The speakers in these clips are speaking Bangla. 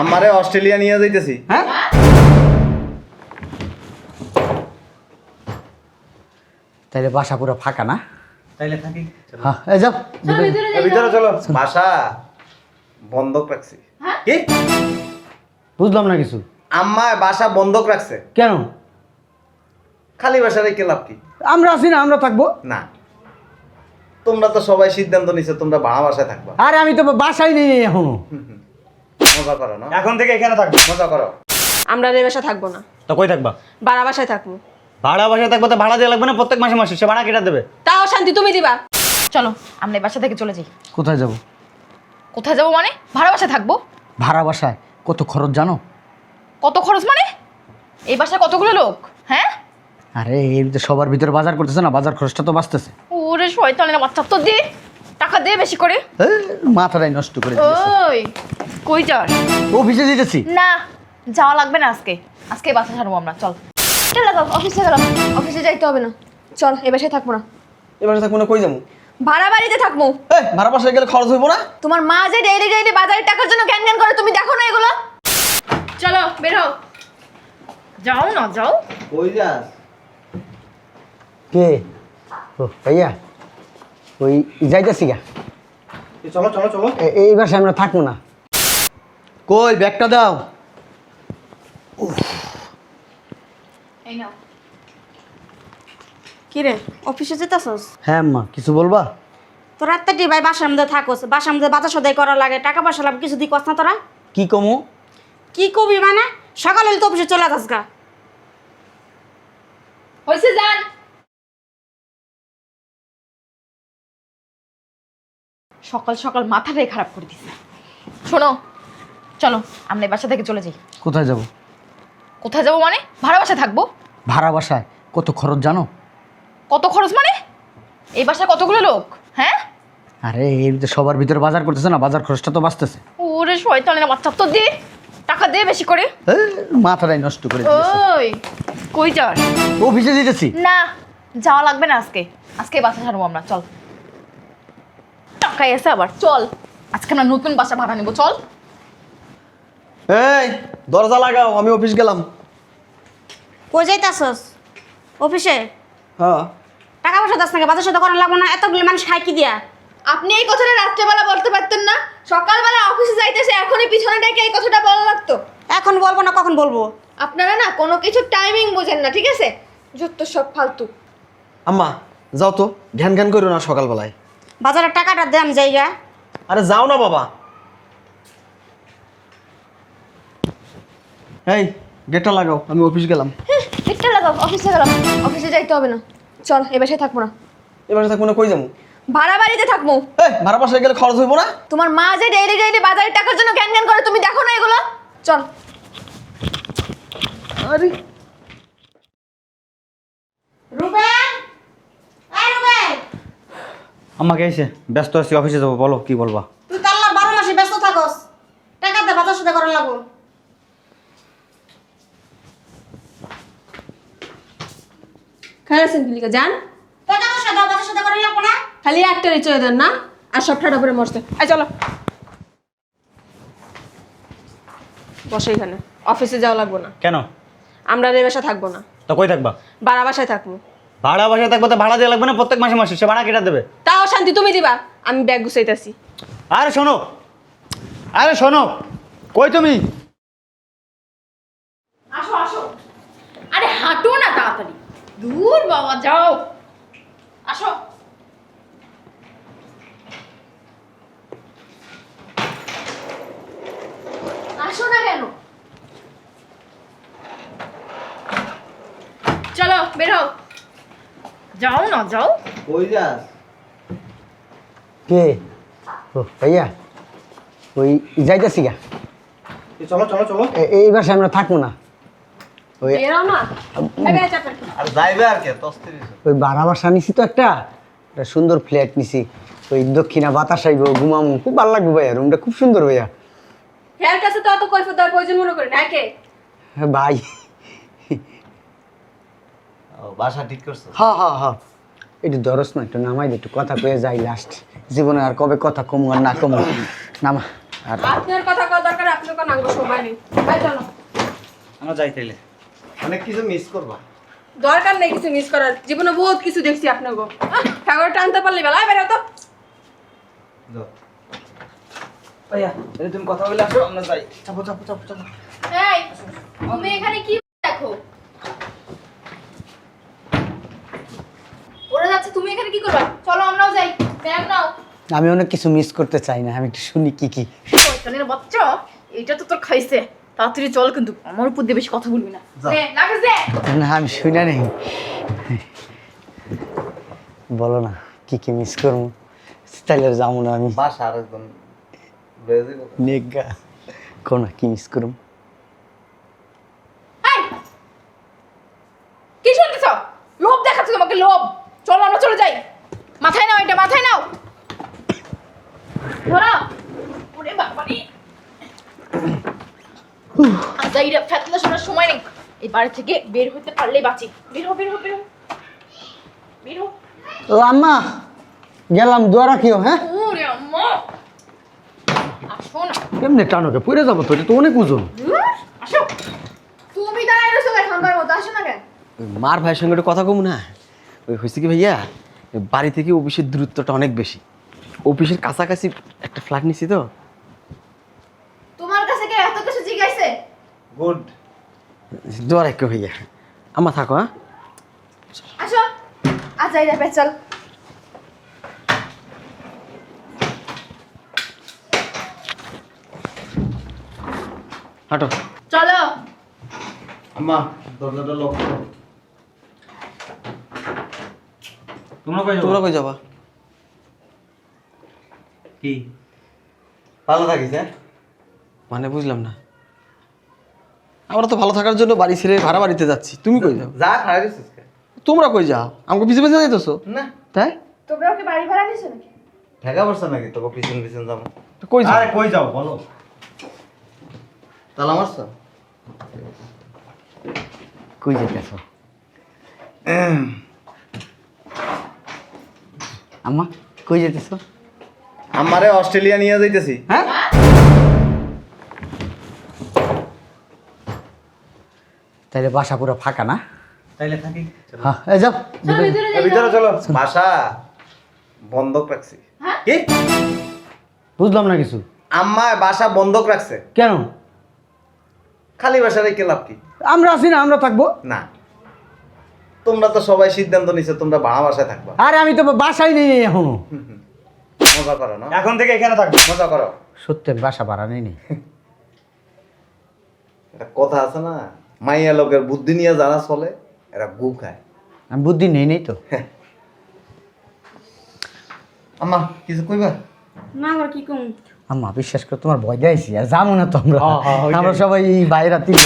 আমারে অস্ট্রেলিয়া নিয়ে যাইতেছি। হ্যাঁ? তাইলে বাসা পুরো ফাঁকা না? তাইলে থাকি। হ্যাঁ এই যাও। চলো ভিতরে ভিতরে চলো। বাসা বন্ধক রাখছি। হ্যাঁ? কি? বুঝলাম না কিছু। আম্মা বাসা বন্ধক রাখছে। কেন? খালি বাসা রেখে লাভ কি? আমরা আছি না আমরা থাকব। না। তোমরা তো সবাই সিদ্ধান্ত নিছো তোমরা ভাড়া বাসায় থাকবা। আরে আমি তো বাসাই নেই এখনও। মজা করো না। এখন থেকে এখানে থাকব। মজা করো। আমরা রে বাসা থাকব না। তো কই থাকবা? বাড়া বাসায় থাকব। ভাড়া বাসায় থাকব তো ভাড়া দেওয়া লাগবে না? প্রত্যেক মাসে মাসে। সে ভাড়া কেটে দেবে। তাও শান্তি তুমি দিবা। চলো আমরা এই বাসা থেকে চলে যাই। কোথায় যাব? কোথায় যাব মানে? ভাড়া বাসায় থাকব। ভাড়া বাসায়? কত খরচ জানো? কত খরচ মানে? এই বাসায় কতগুলো লোক? হ্যাঁ? আরে এই সবার ভিতরে বাজার করতেছে না বাজার খরচটা তো বাঁচতেছে। ওরে শয়তানের বাচ্চা তো দে। টাকা দে বেশি করে। মাথাটাই নষ্ট করে ওই কই যাস? অফিসে দিতেছি। না যাওয়া লাগবে না আজকে। আজকে বাসা ছাড়বো আমরা চল। চল অফিসে গেলাম। অফিসে যাইতে হবে না। চল এ বাসায় থাকব না। এবার থাকব না কই যাব? ভাড়া বাড়িতে থাকব। এই ভাড়া বাসায় গেলে খরচ হইবো না? তোমার মা যে ডেইলি ডেইলি বাজারের টাকার জন্য জ্ঞান জ্ঞান করে তুমি দেখো না এগুলো। চলো বের হও। যাও না যাও। কই যাস? কে? ও ভাইয়া। ওই যাইতেছি গা। চলো চলো চলো। এই বাসায় আমরা থাকব না। কই ব্যাগটা দাও। কি রে অফিসে যেতেছস? হ্যাঁ আম্মা কিছু বলবা? তো রাত্রে ভাই বাসার মধ্যে থাকোস। বাসার মধ্যে বাজার সদাই করা লাগে টাকা পয়সা লাগে কিছু দিকস না তোরা? কি কমু? কি কবি মানে? সকাল হলে তো অফিসে চলে যাস গা। হয়েছে যান সকাল সকাল মাথাটাই খারাপ করে দিছে। শোনো চলো আমরা এই বাসা থেকে চলে যাই। কোথায় যাব? কোথায় যাব মানে? ভাড়া বাসায় থাকব। ভাড়া বাসায়? কত খরচ জানো? কত খরচ মানে? এই বাসায় কতগুলো লোক? হ্যাঁ? আরে এই যে সবার ভিতরে বাজার করতেছে না বাজার খরচটা তো বাঁচতেছে। ওরে শয়তানের বাচ্চা তো দে টাকা দে বেশি করে। মাথাটাই নষ্ট করে ওই কই যাস? অফিসে দিতেছি না যাওয়া লাগবে না আজকে। আজকে বাসা ছাড়বো আমরা চল। টাকাই আছে আবার। চল আজকে আমরা নতুন বাসা ভাড়া নেব চল। এই দরজা লাগাও আমি অফিস গেলাম। কই যাইতাছস? অফিসে? হ্যাঁ। টাকা পয়সা দাস নাকি? বাজার সদাই করা লাগবে না এতগুলো মানুষ খায় কি দিয়া? আপনি এই কথাটা রাত্রেবেলা বলতে পারতেন না সকালবেলা অফিসে যাইতেছে এখনই পিছনে ডেকে এই কথাটা বলা লাগতো। এখন বলব না কখন বলব? আপনারা না কোনো কিছু টাইমিং বোঝেন না ঠিক আছে? যত সব ফালতু। আম্মা যাও তো ধ্যান জ্ঞান করো না সকালবেলায়। বাজারের টাকাটা দে আমি জায়গা। আরে যাও না বাবা। এই গেটটা লাগাও আমি অফিস গেলাম। একটা লাগাও অফিসে গেলাম অফিসে যাইতে হবে না। চল এ বাসায় থাকব না। এবার থাকব না কই যাব? ভাড়া বাড়িতে থাকব। এই ভাড়া বাসায় গেলে খরচ হইবো না? তোমার মা যে ডেইলি ডেইলি বাজারের টাকার জন্য জ্ঞান জ্ঞান করে তুমি দেখো না এগুলো? চল। আরে। রুবেন এই রুবেন আমাকে এসে ব্যস্ত আছি অফিসে যাব বলো কি বলবা? তুই তাল্লা বারো মাসে ব্যস্ত থাকস। টাকা দে বাজার সদাই করা লাগবো। খাই আছেন কিলিকা যান। টাকা পয়সা দাও বাজার সদাই করা লাগবো না? খালি একটা রিচয় দেন না আর সব ঠাডা করে মরছে। আই চলো। বসে এখানে। অফিসে যাওয়া লাগবো না। কেন? আমরা রে বাসা থাকব না। তো কই থাকবা? বাড়া বাসায় থাকব। ভাড়া বাসায় থাকব তো ভাড়া দেওয়া লাগবে না প্রত্যেক মাসে মাসে সে ভাড়া কেটে দেবে। তাও শান্তি তুমি দিবা আমি ব্যাগ গুছাইতেছি। আরে শোনো আরে শোনো কই তুমি? আসো আসো। আরে হাঁটো না তাড়াতাড়ি। দূর বাবা যাও। আসো আসো না কেন চলো বের হও যাও না যাও। কই যাস? কে? ও ভাইয়া। ওই যাইতেছি গা। চলো চলো চলো। এ- এই বাসায় আমরা থাকব না। ওই বেরাও না। আর যাইবে আর কে? ওই বারা বাসা নিছি তো একটা। একটা সুন্দর ফ্ল্যাট নিছি। ওই দক্ষিণা বাতাস আইব ঘুমামু। খুব ভালো লাগবে ভাইয়া রুমটা খুব সুন্দর ভাইয়া। হেয়ার কাছে তো অত কৈফত দেওয়ার প্রয়োজন মনে করি না কে হ্যাঁ, ভাই। বাসা ঠিক করছ? হ্যাঁ হ্যাঁ হ্যাঁ। একটু দরস না একটু নামাই একটু কথা কয়ে যাই লাস্ট জীবনে আর কবে কথা কমু আর না কমু? নামা। আর আপনার কথা কওয়া দরকার আপনার কোনো আঙ্গ সময় নেই। ভাই চলো। আমরা যাই তাইলে। অনেক কিছু মিস করবা। দরকার নেই কিছু মিস করার। জীবনে বহুত কিছু দেখছি আপনাকে। ঠাকুর টানতে পারলে বেলা। বেরো তো। ভাইয়া তুমি কথা বলে আসো আমরা যাই। চাপো চাপো চাপো চাপো। এই তুমি এখানে কি দেখো ওরা যাচ্ছে তুমি এখানে কি করবা চলো আমরাও যাই ব্যাগ নাও আমি অনেক কিছু মিস করতে চাই না আমি একটু শুনি কি কি। শয়তানের বাচ্চা এটা তো তোর খাইছে। তাড়াতাড়ি চল কিন্তু আমার উপর দিয়ে বেশি কথা বলবি না। না আমি শুনে নেই বলো না কি কি মিস করব? তাইলে যাব না আমি। বাসা আর একদম। নেগা। কোন কি মিস করুম এই! কি শুনতেছ লোভ দেখাচ্ছ তোমাকে লোভ চলো আমরা চলে যাই মাথায় নাও এটা মাথায় নাও ধরো। ওরে বাবারে আজাইরা ফেতনা শোনার সময় নেই। এই বাড়ি থেকে বের হতে পারলেই বাঁচি। বের হো বের হো বের হো বের হো ও আম্মা গেলাম দোয়া রাখিও হ্যাঁ? ওরে আম্মা। আসো না। কেমনে টানোকে? পড়ে যাব তো এটা তো অনেক ওজন। আসো। তুমি দাঁড়ায় রয়েছো খানকার মতো আসো না কেন? মার ভাইয়ের সঙ্গে একটু কথা কম না? ওই হয়েছে কি ভাইয়া বাড়ি থেকে অফিসের দূরত্বটা অনেক বেশি। অফিসের কাছাকাছি একটা ফ্ল্যাট নিছি তো। তোমার কাছে কে এত কিছু জিজ্ঞাসে? গুড। দোয়ার এক ভাইয়া আমার থাকো হ্যাঁ? আসো। আজাইরা বেচাল হাঁটো। চলো। আম্মা দরজাটা লক করো। তোমরা কই তোমরা কই যাবা? কি? ভালো থাকিস হ্যাঁ? মানে বুঝলাম না। আমরা তো ভালো থাকার জন্য বাড়ি ছেড়ে ভাড়া বাড়িতে যাচ্ছি। তুমি কই যাও? যা খাই দিছিস কে? তোমরা কই যাও? আমাকে পিছিয়ে পিছিয়ে যাইতেছো? না। তাই? তোমরা ওকে বাড়ি ভাড়া নিছো নাকি? ঠেকা পড়ছে নাকি? তোকে পিছন পিছন যাব। তো কই যাও? আরে কই যাও বলো। তালা মারছ? কই যেতেছ আম্মা কই যেতেছ আমারে অস্ট্রেলিয়া নিয়ে যাইতেছি। হ্যাঁ? তাইলে বাসা পুরো ফাঁকা না? তাইলে থাকি। চলো। হ্যাঁ এই যাও। ভিতরে ভিতরে চলো। বাসা বন্ধক রাখছি। হ্যাঁ? কি? বুঝলাম না কিছু। আম্মা বাসা বন্ধক রাখছে। কেন? খালি বাসা রেখে লাভ কি? আমরা আছি না আমরা থাকব। না। তোমরা তো সবাই সিদ্ধান্ত নিছো তোমরা ভাড়া বাসায় থাকবা। আরে আমি তো বাসাই নেই এখনও। মজা করো না। এখন থেকে এখানে থাকব। মজা করো। সত্যি আমি বাসা ভাড়া নেই নি। একটা কথা আছে না মাইয়া লোকের বুদ্ধি নিয়ে যারা চলে এরা গু খায়। আমি বুদ্ধি নেই নেই তো। আম্মা কিছু কইবা? না আবার কি কম? আম্মা বিশ্বাস করে তোমার ভয় দেয়ছি আর জানো না তোমরা। হ্যাঁ, হ্যাঁ। আমরা সবাই এই বাইরে তিন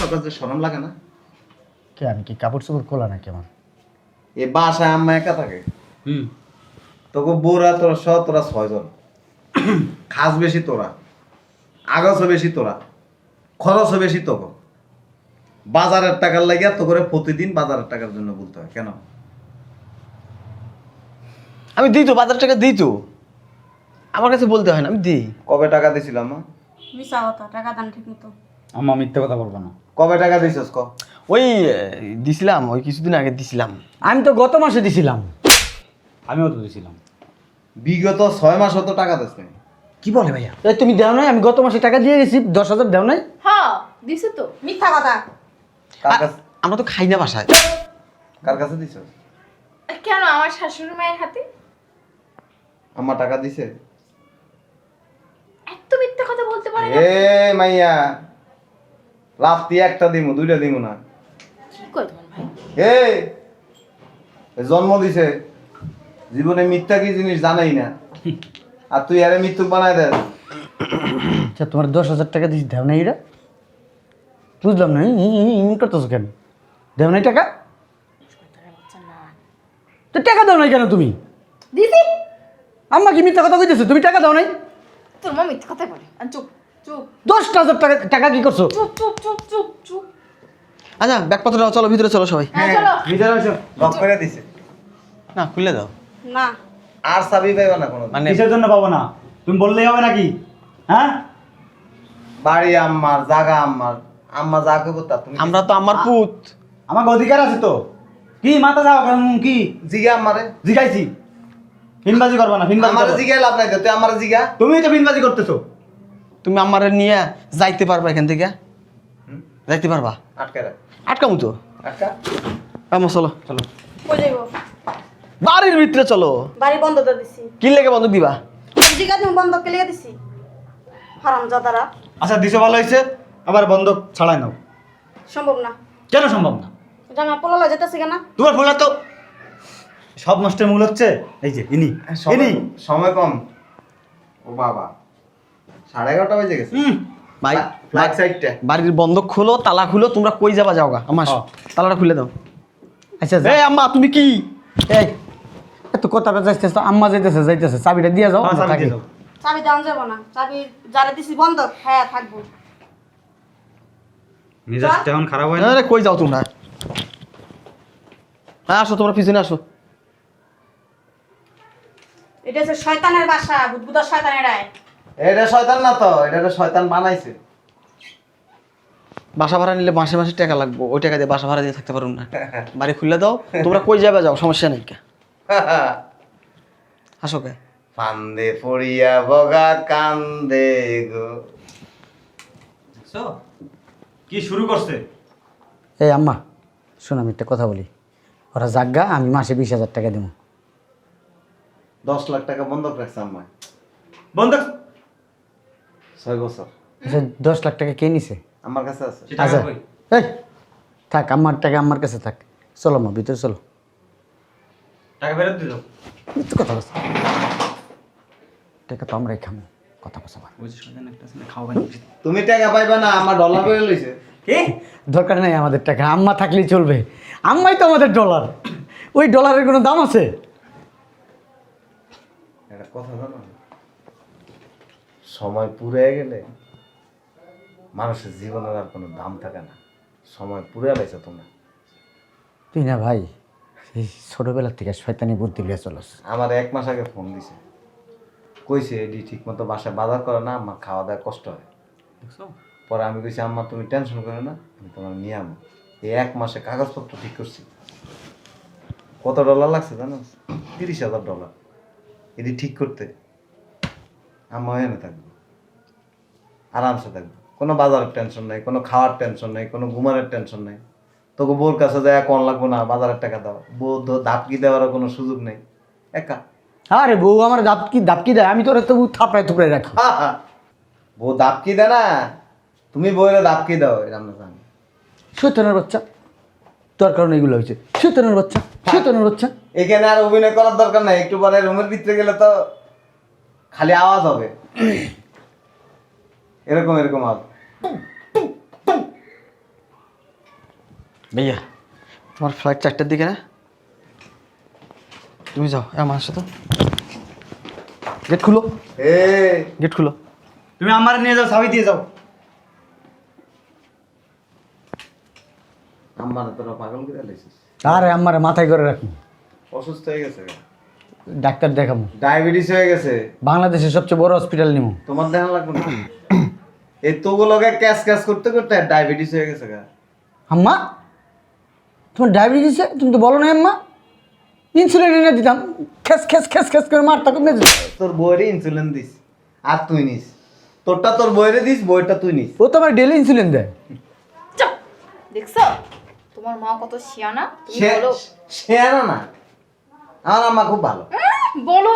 সকাল যে শরম লাগে না। কে আমি কি কাপড় চোপড় খোলা নাকি আমার? এ বাসায় আম্মা একা থাকে? হুম। তোকে বউরা তোরা সহ তোরা ছয়জন। খাস বেশি তোরা। আগছও বেশি তোরা। খরচও বেশি তোকে বাজারের টাকার লাগিয়া তো করে প্রতিদিন বাজারের টাকার জন্য বলতে হয় কেন? আমি দিই তো বাজার টাকা দিই তো। আমার কাছে বলতে হয় না আমি দিই। কবে টাকা দিছিলাম মা? মিশা কথা টাকা দান ঠিক মতো। আম্মা মিথ্যে কথা বলব না। কবে টাকা দিছিস ক? ওই দিছিলাম ওই কিছুদিন আগে দিছিলাম। আমি তো গত মাসে দিছিলাম। আমিও তো দিয়েছিলাম বিগত ছয় মাস হতো টাকা দিস নাই। কি বলে ভাইয়া? এই তুমি দেও নাই? আমি গত মাসে টাকা দিয়ে গেছি দশ হাজার দেও নাই? হ্যাঁ দিছে তো। মিথ্যা কথা। কার কাছে আমরা তো খাই না বাসায়। কার কাছে দিছিস কেন আমার শাশুড়ি মায়ের হাতে? আমার টাকা দিছে। এত মিথ্যা কথা বলতে পারে না। এ মাইয়া। লাফতি একটা দিমু দুইটা দিমু না। কি কয় তোমার ভাই? এই এ জন্ম দিছে। জীবনে মিথ্যা কি জিনিস জানাই না। আর তুই আরে মৃত্যু বানায় দেস আচ্ছা তোমার দশ হাজার টাকা দিছি দেও নাই এটা বুঝলাম না ইন করতেছো কেন? দেও নাই টাকা? তো টাকা দাও নাই কেন তুমি? দিদি আম্মা কি মিথ্যা কথা কইতেছো? তুমি টাকা দাও নাই? তোর মা মিথ্যা কথা বলে। আর চুপ চুপ। দশটা হাজার টাকা টাকা কি করছ? চুপ চুপ চুপ চুপ চুপ। আচ্ছা ব্যাগপত্র নাও, চলো ভিতরে চলো সবাই। হ্যাঁ চলো। ভিতরে আসো। লক করে দিছে। না খুলে দাও। না। আর চাবি পাইবা না কোনো মানে কিসের জন্য পাবো না? তুমি বললেই হবে নাকি? হ্যাঁ? বাড়ি আম্মার জাগা আম্মার। আম্মা যা করব তা তুমি আমরা তো আমার পুত। আমাকে অধিকার আছে তো। কি মাথা যাও কি? জিগা আমারে জিগাইছি। ফিনবাজি করবা না ফিনবাজি আমার। জিগা লাভ নাই তো তুই আমার জিগা। তুমিই তো ফিনবাজি করতেছো। তুমি আমার নিয়ে যাইতে পারবা এখান থেকে? যাইতে পারবা? আটকে রাখ। আটকামু তো? আটকা। চলো। চলো। কই যাইব? বাড়ির ভিতরে চলো। বাড়ি বন্ধ করে দিছি। কি লেগে বন্ধ দিবা? জিগা তুমি বন্ধ কে দিছি? হারাম জাদারা। আচ্ছা দিছো ভালো হয়েছে আবার বন্ধক ছাড়াই নাও। সম্ভব না। কেন সম্ভব না? জামা পোলা যেতেছে কেন? তোমার ফুলা তো সব নষ্টের মূল হচ্ছে এই যে ইনি। সময় ইনি। সময় কম। ও বাবা। সাড়ে এগারোটা বেজে গেছে। হুম ভাই ফ্লাইট সাইডটা। বাড়ির বন্ধ খোলো তালা খুলো তোমরা কই যাবা যাওগা? আমার হ্যাঁ। তালাটা খুলে দাও। আচ্ছা যা। এই আম্মা তুমি কি? এই এত কথা যাইতেছে তো আম্মা যাইতেছে যাইতেছে চাবিটা দিয়ে যাও হ্যাঁ, আমরা চাবি থাকি। চাবি দেওয়া যাব না চাবি যারা দিছি বন্ধ হ্যাঁ থাকব। খারাপ হয় না? আরে কই যাও তোমরা? হ্যাঁ আসো তোমরা পিছনে আসো। এটা হচ্ছে শয়তানের বাসা এটা শয়তান না তো এটা একটা শয়তান বানাইছে। বাসা ভাড়া নিলে মাসে মাসে টাকা লাগবে ওই টাকা দিয়ে বাসা ভাড়া দিয়ে থাকতে পারুন না। বাড়ি খুলে দাও তোমরা কই যাবে যাও সমস্যা নেই। কে আসো কে? ফান্দে পড়িয়া বগা কান্দে গো। কি শুরু করছে? এই আম্মা শোন আমি একটা কথা বলি। ওরা জাগা আমি মাসে বিশ হাজার টাকা দেবো দশ লাখ টাকা বন্ধক রাখছে আম্মা। বন্ধক? ছয় বছর। আচ্ছা দশ লাখ টাকা কে নিছে? আমার কাছে আছে। আচ্ছা। এই থাক আমার টাকা আমার কাছে থাক। চলো মা ভিতরে চলো। টাকা ফেরত দিল? মিথ্যে কথা বলছো? টাকা তো আমরাই খামো কথা বলছো আমার খাওয়া তুমি টাকা পাইবা না আমার ডলার বেড়ে লইছে। কি? দরকার নেই আমাদের টাকা আম্মা থাকলেই চলবে। আম্মাই তো আমাদের ডলার ওই ডলারের কোনো দাম আছে? একটা কথা জানো সময় পুরে গেলে মানুষের জীবনের আর কোনো দাম থাকে না। সময় পুরে গেছে তোমরা। তুই না ভাই সেই ছোটোবেলার থেকে শয়তানি বুদ্ধি লিয়ে চলস। আমার এক মাস আগে ফোন দিছে। কইছে এডি ঠিক মতো বাসায় বাজার করে না আমার খাওয়া দাওয়া কষ্ট হয়। পরে আমি কইছি আম্মা তুমি টেনশন করো না আমি তোমার নিয়ে আমো এই এক মাসে কাগজপত্র ঠিক করছি। কত ডলার লাগছে জানো? তিরিশ হাজার ডলার। এটি ঠিক করতে আম্মা এনে থাকব। আরামসে থাকব। কোনো বাজারের টেনশন নেই কোনো খাওয়ার টেনশন নেই কোনো ঘুমানোর টেনশন নেই। তোকে বউর কাছে যায় কোন লাগবো না বাজারের টাকা দাও। বউ ধাপকি দেওয়ারও কোনো সুযোগ নেই। একা আরে বউ আমার দাপকি দাপকি দেয় আমি তোর তবু থাপড়ায় থুপড়ায় রাখি। বউ ধাপকি দেয় না তুমি বউরে ধাপকি দাও আমরা জানি শৈতানের বাচ্চা তোর কারণে এগুলো হয়েছে। শৈতানের বাচ্চা শৈতানের বাচ্চা। এখানে আর অভিনয় করার দরকার নাই একটু পরে রুমের ভিতরে গেলে তো খালি আওয়াজ হবে। এরকম এরকম আওয়াজ। ভাইয়া তোমার ফ্লাইট চারটার দিকে না? তুমি যাও আমার সাথে। গেট খুলো। এ গেট খুলো। তুমি আমার নিয়ে যাও চাবি দিয়ে যাও। আম্মার তোরা পাগল করে লেছিস আরে আমার মাথায় করে রাখি। অসুস্থ হয়ে গেছে। ডাক্তার দেখাবো। ডায়াবেটিস হয়ে গেছে। বাংলাদেশের সবচেয়ে বড় হসপিটাল নিবো। তোমার দেখা লাগবে না। এই তোগুলোকে ক্যাশ ক্যাশ করতে করতে ডায়াবেটিস হয়ে গেছে গা। আম্মা? তোমার ডায়াবেটিস তুমি তো বলো না আম্মা। ইনসুলিন এনে দিতাম। খেস খেস খেস খেস করে মারতা কমে। তোর বইরে ইনসুলিন দিস আর তুই নিস। তোরটা তোর বইরে দিস বইটা তুই নিস। ও তো আমার ডেলি ইনসুলিন দেয়। দেখছ? তোমার মা কত শিয়ানা? তুমি বলো। সে না। আমার আম্মা খুব ভালো। বলো।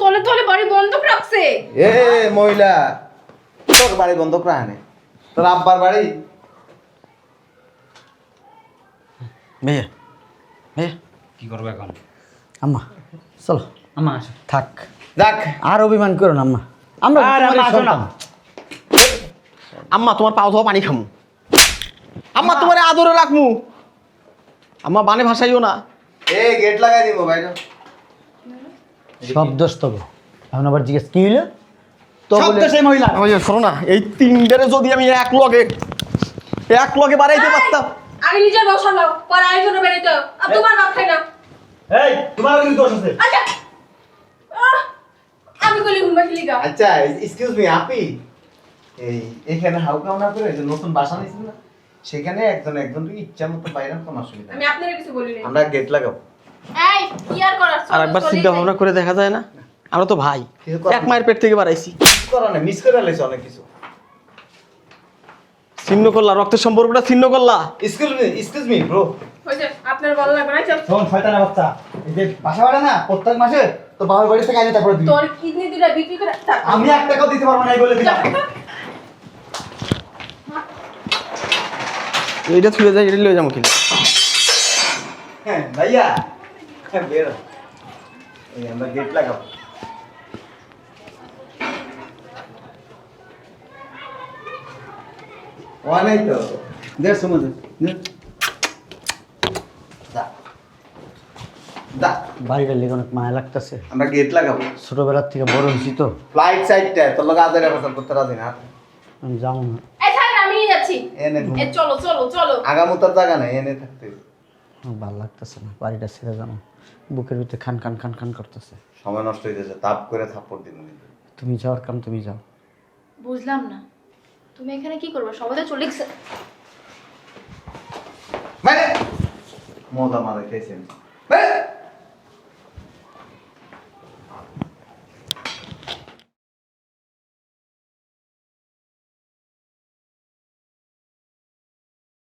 তলে তলে বাড়ি বন্ধক রাখছে। এ মহিলা। তোর বাড়ি বন্ধ করে আনে তোর আব্বার বাড়ি ভাইয়া ভাইয়া কি করব এখন? আম্মা চলো। আমা আসো। থাক। যাক। আর অভিমান করো না আম্মা। আমরা আর আম্মা আসো না। আম্মা তোমার পাও ধোয়া পানি খামু। আম্মা তোমার আদরে রাখমু। আম্মা বানে ভাসাইও না। এ গেট লাগাই দিব বাইরে। সব দোষ তবে। এখন আবার জিজ্ঞেস কি হইল? তো বলে সেই মহিলা। শোনো না এই তিনটারে যদি আমি এক লগে এক লগে বাড়াইতে পারতাম। আগে নিজের বউ সামলাও পরে আরেকজনের বেরিয়ে দাও আর তোমার বাপ খাই না। এই তোমার কিন্তু দোষ আছে। আচ্ছা। আমি কলি ঘুমবা খেলি গা আচ্ছা এক্সকিউজ মি আপি। এই এখানে হাউকা না করে যে নতুন বাসা নিয়েছিল না সেখানে একজন একজন ইচ্ছা মতো বাইরে কোনো অসুবিধা আমি। আপনার কিছু বলিনি আমরা গেট লাগাবো। এই কি আর করার? আর একবার চিন্তা ভাবনা করে দেখা যায় না? আমরা তো ভাই। এক মায়ের পেট থেকে বাড়াইছি। কিছু করার নেই মিস করে লাইছে অনেক কিছু। ছিন্ন করলা রক্তের সম্পর্কটা ছিন্ন করলা। Excuse me excuse me bro হয়েছে আপনার ভালো লাগবে না চল শোন শয়তানের বাচ্চা। এই যে বাসা ভাড়া না প্রত্যেক মাসে তো বাবার বাড়ি থেকে আইনে তারপরে দিবি। তোর কিডনি দুটা বিক্রি করে আমি এক টাকাও দিতে পারব না এই বলে দিলাম। এইটা ছুঁড়ে যায় এটা লয়ে যাব কিনা? হ্যাঁ ভাইয়া। হ্যাঁ বের। এই আমরা গেট লাগাবো। অনেক তো। দেড় সময় দা দা। বাড়িটা লেগে অনেক মায়া লাগতেছে। আমরা গেট লাগাবো। ছোটবেলার থেকে বড় হয়েছি তো। ফ্লাইট সাইডটা তোর লোক আদায় ব্যবস্থা করতে রাজি না। আমি যাব না। আমি যাচ্ছি। এনে চলো চলো চলো। আগামতার জায়গা নেই এনে থাকতে। ভালো লাগতেছে না বাড়িটা ছেড়ে যাব। বুকের ভিতরে খান খান খান খান করতেছে। সময় নষ্ট হয়ে যাচ্ছে তাপ করে থাপ্পড় দিন তুমি যাওয়ার কাম তুমি যাও। বুঝলাম না। তুমি এখানে কি করবে? সবাই তো চলে গেছে। মানে মজা মারা খেয়েছেন